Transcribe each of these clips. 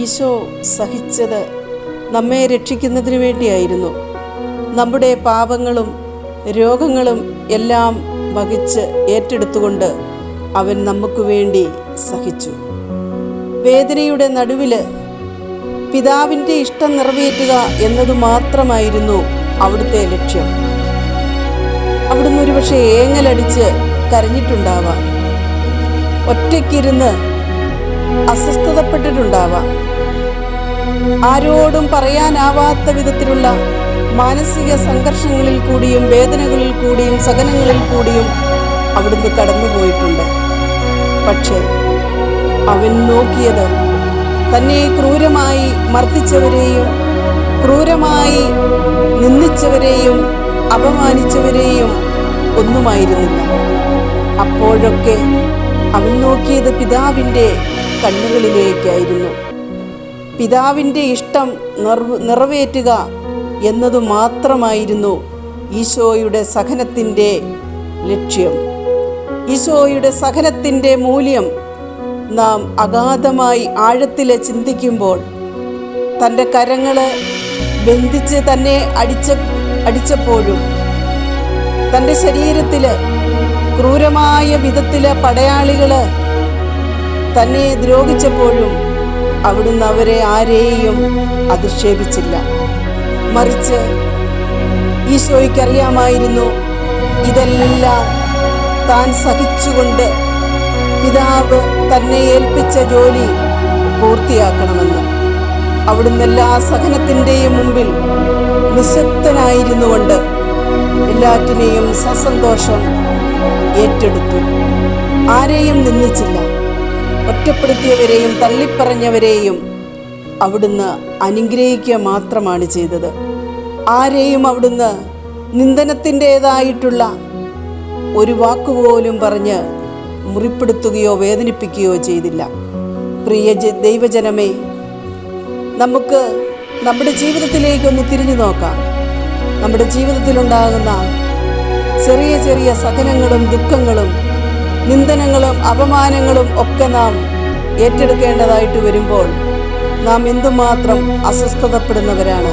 ഈശോ സഹിച്ചത് നമ്മെ രക്ഷിക്കുന്നതിന് വേണ്ടിയായിരുന്നു. നമ്മുടെ പാപങ്ങളും രോഗങ്ങളും എല്ലാം വഹിച്ച് ഏറ്റെടുത്തുകൊണ്ട് അവൻ നമുക്ക് വേണ്ടി സഹിച്ചു. വേദനയുടെ നടുവിൽ പിതാവിന്റെ ഇഷ്ടം നിറവേറ്റുക എന്നതു മാത്രമായിരുന്നു അവിടുത്തെ ലക്ഷ്യം. അവിടുന്ന് ഒരുപക്ഷെ ഏങ്ങലടിച്ച് കരഞ്ഞിട്ടുണ്ടാവാം. ഒറ്റയ്ക്കിരുന്ന് അസ്വസ്ഥതപ്പെട്ടിട്ടുണ്ടാവാം. ആരോടും പറയാനാവാത്ത വിധത്തിലുള്ള മാനസിക സംഘർഷങ്ങളിൽ കൂടിയും വേദനകളിൽ കൂടിയും സഹനങ്ങളിൽ കൂടിയും അവിടുന്ന് കടന്നുപോയിട്ടുണ്ട്. പക്ഷേ അവൻ നോക്കിയത് തന്നെ ക്രൂരമായി മർദ്ദിച്ചവരെയും ക്രൂരമായി നിന്ദിച്ചവരെയും അപമാനിച്ചവരെയും ഒന്നുമായിരുന്നില്ല. അപ്പോഴൊക്കെ അവൻ നോക്കിയത് പിതാവിന്റെ കണ്ണുകളിലേക്കായിരുന്നു. പിതാവിന്റെ ഇഷ്ടം നിറവ് നിറവേറ്റുക എന്നതു മാത്രമായിരുന്നു ഈശോയുടെ സഹനത്തിന്റെ ലക്ഷ്യം. ഈശോയുടെ സഹനത്തിന്റെ മൂല്യം നാം അഗാധമായി ആഴത്തിൽ ചിന്തിക്കുമ്പോൾ തന്റെ കരങ്ങൾ ബന്ധിച്ച് തന്നെ അടിച്ച അടിച്ചപ്പോഴും തന്റെ ശരീരത്തിൽ ക്രൂരമായ വിധത്തിൽ പടയാളികൾ തന്നെ ദ്രോഹിച്ചപ്പോഴും അവിടുന്ന് അവരെ ആരെയും അധിക്ഷേപിച്ചില്ല. മറിച്ച് ഈശോയ്ക്കറിയാമായിരുന്നു ഇതെല്ലാം താൻ സഹിച്ചുകൊണ്ട് പിതാവ് തന്നെ ഏൽപ്പിച്ച ജോലി പൂർത്തിയാക്കണമെന്ന്. അവിടുന്ന് എല്ലാ സഹനത്തിന്റെയും മുമ്പിൽ നിശബ്ദനായിരുന്നു കൊണ്ട് എല്ലാറ്റിനെയും സസന്തോഷം ഏറ്റെടുത്തു. ആരെയും നിന്ദിച്ചില്ല. ഒറ്റപ്പെടുത്തിയവരെയും തള്ളിപ്പറഞ്ഞവരെയും അവിടുന്ന് അനുഗ്രഹിക്കുക മാത്രമാണ് ചെയ്തത്. ആരെയും അവിടുന്ന് നിന്ദനത്തിന്റെതായിട്ടുള്ള ഒരു വാക്കുപോലും പറഞ്ഞ് മുറിപ്പെടുത്തുകയോ വേദനിപ്പിക്കുകയോ ചെയ്തില്ല. പ്രിയ ദൈവജനമേ നമുക്ക് നമ്മുടെ ജീവിതത്തിലേക്കൊന്ന് തിരിഞ്ഞു നോക്കാം. നമ്മുടെ ജീവിതത്തിലുണ്ടാകുന്ന ചെറിയ ചെറിയ സഹനങ്ങളും ദുഃഖങ്ങളും നിന്ദനങ്ങളും അപമാനങ്ങളും ഒക്കെ നാം ഏറ്റെടുക്കേണ്ടതായിട്ട് വരുമ്പോൾ നാം എന്തുമാത്രം അസ്വസ്ഥതപ്പെടുന്നവരാണ്.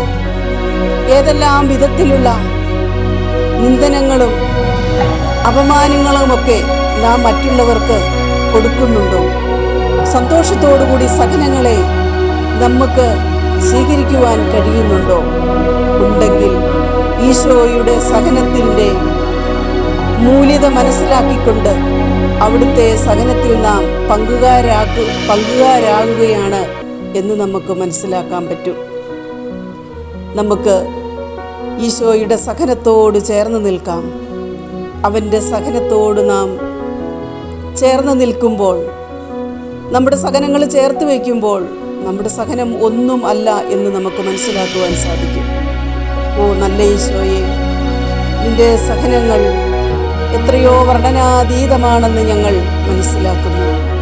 ഏതെല്ലാം വിധത്തിലുള്ള നിന്ദനങ്ങളും അപമാനങ്ങളുമൊക്കെ നാം മറ്റുള്ളവർക്ക് കൊടുക്കുന്നുണ്ടോ? സന്തോഷത്തോടുകൂടി സഹനങ്ങളെ നമുക്ക് സ്വീകരിക്കുവാൻ കഴിയുന്നുണ്ടോ? ഉണ്ടെങ്കിൽ ഈശോയുടെ സഹനത്തിന്റെ മൂല്യത മനസ്സിലാക്കിക്കൊണ്ട് അവിടുത്തെ സഹനത്തിൽ നാം പങ്കുകാരാകു പങ്കുകാരാകുകയാണ് എന്ന് നമുക്ക് മനസ്സിലാക്കാൻ പറ്റും. നമുക്ക് ഈശോയുടെ സഹനത്തോട് ചേർന്ന് നിൽക്കാം. അവന്റെ സഹനത്തോട് നാം ചേർന്ന് നിൽക്കുമ്പോൾ നമ്മുടെ സഹനങ്ങൾ ചേർത്ത് വയ്ക്കുമ്പോൾ നമ്മുടെ സഹനം ഒന്നും അല്ല എന്ന് നമുക്ക് മനസ്സിലാക്കുവാൻ സാധിക്കും. ഓ നല്ല ഈശോയെ നിന്റെ സഹനങ്ങൾ എത്രയോ വർണനാതീതമാണെന്ന് ഞങ്ങൾ മനസ്സിലാക്കുന്നു.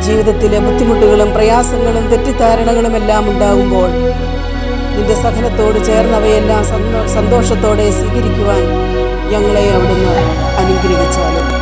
ജീവിതത്തിലെ ബുദ്ധിമുട്ടുകളും പ്രയാസങ്ങളും തെറ്റിദ്ധാരണകളും എല്ലാം ഉണ്ടാകുമ്പോൾ നിന്റെ സഹനത്തോട് ചേർന്നവയെല്ലാം സന്തോ- സന്തോഷത്തോടെ സ്വീകരിക്കുവാൻ ഞങ്ങളെ അവിടുന്ന് അനുഗ്രഹിച്ചാലും.